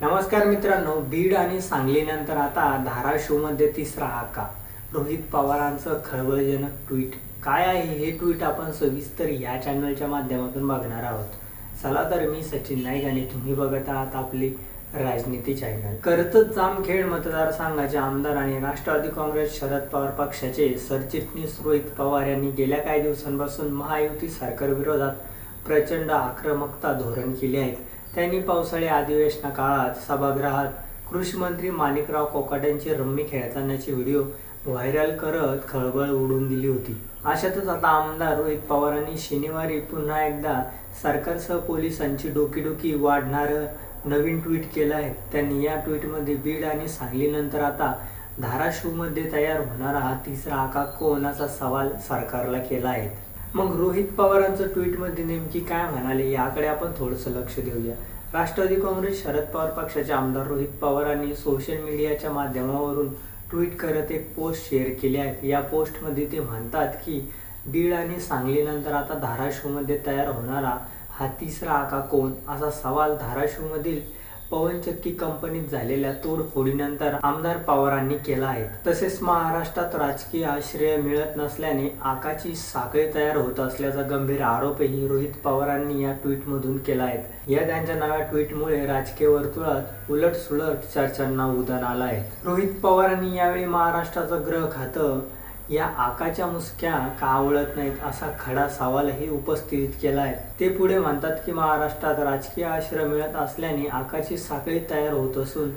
नमस्कार मित्रांनो बीड आणि सांगलीनंतर आता धाराशिवमध्ये तिसरा हाका रोहित पवारांचं खळबळजनक ट्विट काय आहे हे ट्विट आपण सविस्तर या चॅनलच्या माध्यमातून बघणार आहोत. चला तर मी सचिन नाईक आणि तुम्ही बघत आहात आपली राजनीती चॅनल कर्तत जामखेड मतदारसंघाचे आमदार आणि राष्ट्रवादी काँग्रेस शरद पवार पक्षाचे सरचिटणीस रोहित पवार यांनी गेल्या काही दिवसांपासून महायुती सरकार विरोधात प्रचंड आक्रमकता धोरण केले आहेत. त्यांनी पावसाळी अधिवेशना काळात सभागृहात कृषी मंत्री माणिकराव कोकाट्यांची रम्मी खेळतानाचे व्हिडिओ व्हायरल करत खळबळ उडून दिली होती. अशातच आता आमदार रोहित पवारांनी शनिवारी पुन्हा एकदा सरकारसह पोलिसांची डोकीडोकी वाढणारं नवीन ट्विट केलं आहे. त्यांनी या ट्विटमध्ये बीड आणि सांगलीनंतर आता धाराशिवमध्ये तयार होणारा हा तिसरा आका कोणाचा सवाल सरकारला केला आहे? मग रोहित पवारांचं ट्विटमध्ये नेमकी काय म्हणाले याकडे आपण थोडंसं लक्ष देऊया. राष्ट्रवादी काँग्रेस शरद पवार पक्षाचे आमदार रोहित पवारांनी सोशल मीडियाच्या माध्यमावरून ट्विट करत एक पोस्ट शेअर केली आहे. या पोस्टमध्ये ते म्हणतात की बीड आणि सांगलीनंतर आता धाराशिवमध्ये तयार होणारा हा तिसरा आका कोण? असा सवाल धाराशिवमधील पवनचक्की कंपनीत झालेल्या तोडफोडीनंतर आमदार पवारांनी केला आहे. तसेच महाराष्ट्रात राजकीय आश्रय मिळत नसल्याने आकाची साखळी तयार होत असल्याचा गंभीर आरोपही रोहित पवारांनी या ट्विटमधून केला आहे. या त्यांच्या नव्या ट्विटमुळे राजकीय वर्तुळात उलट सुलट चर्चांना उधाण आलं आहे. रोहित पवारांनी यावेळी महाराष्ट्राचं ग्रह खातं या आकाच्या मुसक्या का आवळत नाहीत असा खडा सवालही उपस्थित केला आहे ते पुढे म्हणतात की महाराष्ट्रात राजकीय आश्रय मिळत असल्याने आकाची साखळी तयार होत असून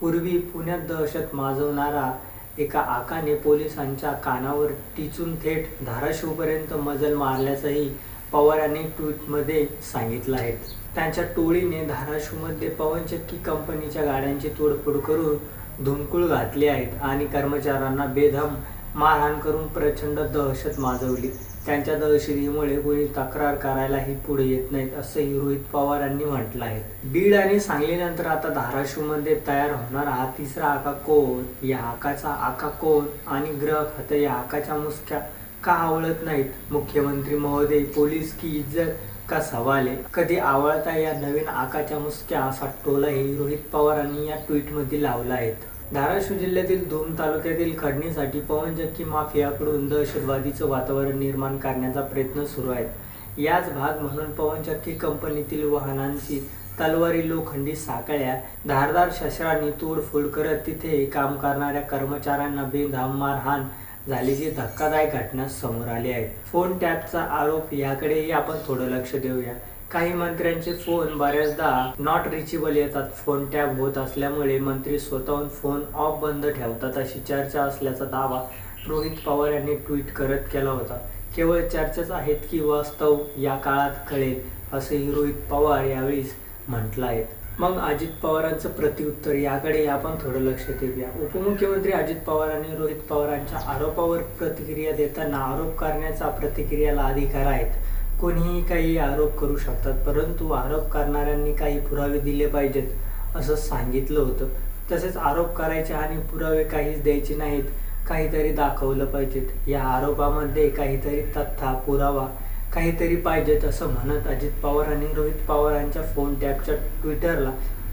पूर्वी पुण्यात दहशत माजवणारा एका आकाने पोलिसांच्या कानावर टिचून थेट धाराशिवपर्यंत मजल मारल्याचंही पवार यांनी ट्विटमध्ये सांगितलं आहे. त्यांच्या टोळीने धाराशिवमध्ये पवनचक्की कंपनीच्या गाड्यांची तोडफोड करून धुमकूळ घातले आहेत आणि कर्मचाऱ्यांना बेधम मारहाण करून प्रचंड दहशत माजवली. त्यांच्या दहशतीमुळे कोणी तक्रार करायलाही पुढे येत नाहीत असंही रोहित पवार यांनी म्हटलं आहे. बीड आणि सांगलीनंतर आता धाराशिवमध्ये तयार होणारा हा तिसरा आका कोण? या आकाचा आका कोण? आणि ग्रह खत या आकाच्या मुसक्या का आवळत नाहीत? मुख्यमंत्री महोदय पोलीस की इज्जत का सवाल? आहे कधी आवळता या नवीन आकाच्या मुसक्या असा टोलाही रोहित पवारांनी या ट्विटमध्ये लावला आहे. धाराशिव जिल्ह्यातील धूम तालुक्यातील खडणीसाठी पवनचक्की माफियाकडून दहशतवादीचं वातावरण निर्माण करण्याचा प्रयत्न सुरू आहे याच भाग म्हणून पवनचक्की कंपनीतील वाहनांची तलवारी लोखंडी साकळ्या धारदार शस्त्रांनी तोडफोड करत तिथे काम करणाऱ्या कर्मचाऱ्यांना बेधाम मारहाण झाल्याची धक्कादायक घटना समोर आली आहे. फोन टॅपचा आरोप याकडेही आपण थोडं लक्ष देऊया. काही मंत्र्यांचे फोन बऱ्याचदा नॉट रिचेबल येतात. फोन टॅप होत असल्यामुळे मंत्री स्वतःहून फोन ऑफ बंद ठेवतात अशी चर्चा असल्याचा दावा रोहित पवार यांनी ट्विट करत केला होता. केवळ चर्चाच आहेत की वास्तव या काळात कळेल असंही रोहित पवार यावेळी म्हटलं आहे. मग अजित पवारांचं प्रत्युत्तर याकडे आपण थोडं लक्ष देऊया. उपमुख्यमंत्री अजित पवार आणि रोहित पवारांच्या आरोपावर प्रतिक्रिया देताना आरोप करण्याचा प्रतिक्रियाला अधिकार आहेत. कोणीही काही आरोप करू शकतात परंतु आरोप करणाऱ्यांनी काही पुरावे दिले पाहिजेत असं सांगितलं होतं. तसेच आरोप करायचे आणि पुरावे काहीच द्यायचे नाहीत काहीतरी दाखवलं पाहिजेत. या आरोपामध्ये काहीतरी तथ्य पुरावा काहीतरी पाहिजेत असं म्हणत अजित पवार आणि रोहित पवारांच्या फोन टॅपच्या ट्विटरला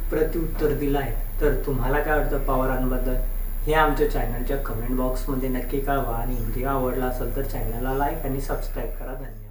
प्रत्युत्तर दिलं आहे. तर तुम्हाला काय वाटतं पवारांबद्दल? हे आमच्या चॅनलच्या कमेंट बॉक्समध्ये नक्की कळवा आणि व्हिडिओ आवडला असेल तर चॅनलला लाईक आणि सबस्क्राईब करा. धन्यवाद.